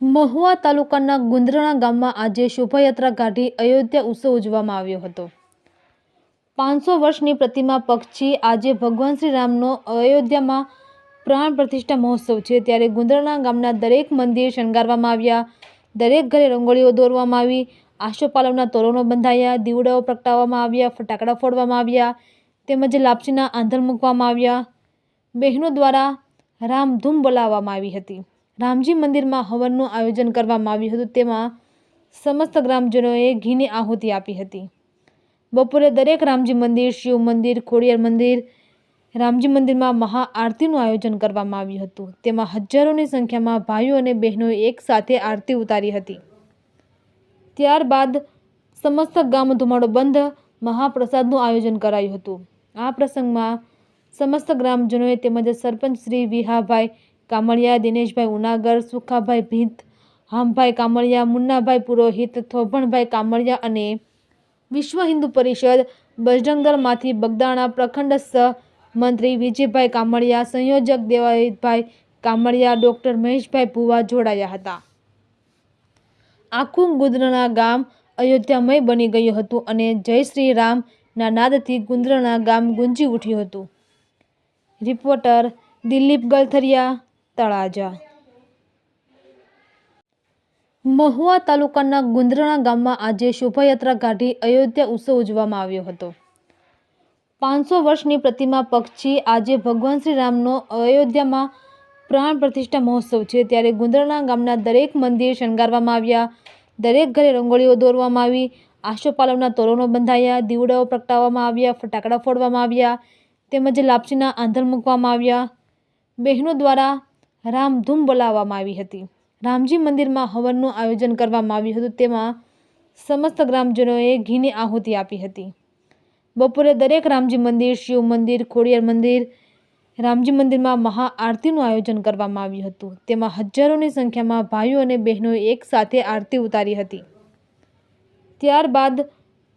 મહુવા તાલુકાના ગુંદરણા ગામમાં આજે શોભાયાત્રા કાઢી અયોધ્યા ઉત્સવ ઉજવવામાં આવ્યો હતો. પાંચસો વર્ષની પ્રતિમા પક્ષી આજે ભગવાન શ્રી રામનો અયોધ્યામાં પ્રાણ પ્રતિષ્ઠા મહોત્સવ છે. ત્યારે ગુંદરણા ગામના દરેક મંદિર શણગારવામાં આવ્યા. દરેક ઘરે રંગોળીઓ દોરવામાં આવી. આશોપાલવના તોરણો બંધાયા. દીવડાઓ પ્રગટાવવામાં આવ્યા. ફટાકડા ફોડવામાં આવ્યા. તેમજ લાપસીના આંધણ મૂકવામાં આવ્યા. બહેનો દ્વારા રામધૂમ બોલાવવામાં આવી હતી. રામજી મંદિરમાં હવનનું આયોજન કરવામાં આવ્યું હતું. તેમાં સમસ્ત ગ્રામજનોએ ઘીની આહુતિ આપી હતી. બપોરે દરેક રામજી મંદિર, શિવ મંદિર, ખોડિયાર મંદિર, રામજી મંદિરમાં મહાઆરતીનું આયોજન કરવામાં આવ્યું હતું. તેમાં હજારોની સંખ્યામાં ભાઈઓ અને બહેનોએ એક સાથે આરતી ઉતારી હતી. ત્યારબાદ સમસ્ત ગામ ધુમાડો બંધ મહાપ્રસાદનું આયોજન કરાયું હતું. આ પ્રસંગમાં સમસ્ત ગ્રામજનોએ તેમજ સરપંચ શ્રી વિહાભાઈ કામળિયા, દિનેશભાઈ ઉનાગર, સુખાભાઈ ભીંત, હામભાઈ કામળિયા, મુન્નાભાઈ પુરોહિત, થોભણભાઈ કામળિયા અને વિશ્વ હિન્દુ પરિષદ બજરંગદળમાંથી બગદાણા પ્રખંડ મંત્રી વિજયભાઈ કામળિયા, સંયોજક દેવાભાઈ કામળિયા, ડૉક્ટર મહેશભાઈ ભુવા જોડાયા હતા. આખું ગુંદરણા ગામ અયોધ્યામય બની ગયું હતું અને જય શ્રી રામના નાદથી ગુંદરણા ગામ ગુંજી ઉઠ્યું હતું. રિપોર્ટર દિલીપ ગલથરિયા તળાજા. મહુવા તાલુકાના ગુંદરણા ગામમાં આજે શોભાયાત્રા કાઢી અયોધ્યા ઉત્સવ ઉજવવામાં આવ્યો હતો. પાંચસો વર્ષની પ્રતિમા પક્ષી આજે ભગવાન શ્રી રામનો અયોધ્યામાં પ્રાણ પ્રતિષ્ઠા મહોત્સવ છે. ત્યારે ગુંદરણા ગામના દરેક મંદિર શણગારવામાં આવ્યા. દરેક ઘરે રંગોળીઓ દોરવામાં આવી. આશોપાલવના તોરણો બંધાયા. દીવડાઓ પ્રગટાવવામાં આવ્યા. ફટાકડા ફોડવામાં આવ્યા. તેમજ લાપસીના આંધણ મૂકવામાં આવ્યા. બહેનો દ્વારા રામધૂમ બોલાવવામાં આવી હતી. રામજી મંદિરમાં હવનનું આયોજન કરવામાં આવ્યું હતું. તેમાં સમસ્ત ગ્રામજનોએ ઘીની આહુતિ આપી હતી. બપોરે દરેક રામજી મંદિર, શિવ મંદિર, ખોડિયાર મંદિર, રામજી મંદિરમાં મહાઆરતીનું આયોજન કરવામાં આવ્યું હતું. તેમાં હજારોની સંખ્યામાં ભાઈઓ અને બહેનોએ એક સાથે આરતી ઉતારી હતી. ત્યારબાદ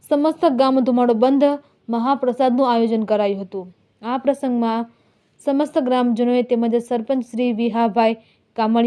સમસ્ત ગામ ધુમાડો બંધ મહાપ્રસાદનું આયોજન કરાયું હતું. આ પ્રસંગમાં સમસ્ત ગ્રામજનોએ તેમજ સરપંચ શ્રી વિહાભાઈ કામળિયા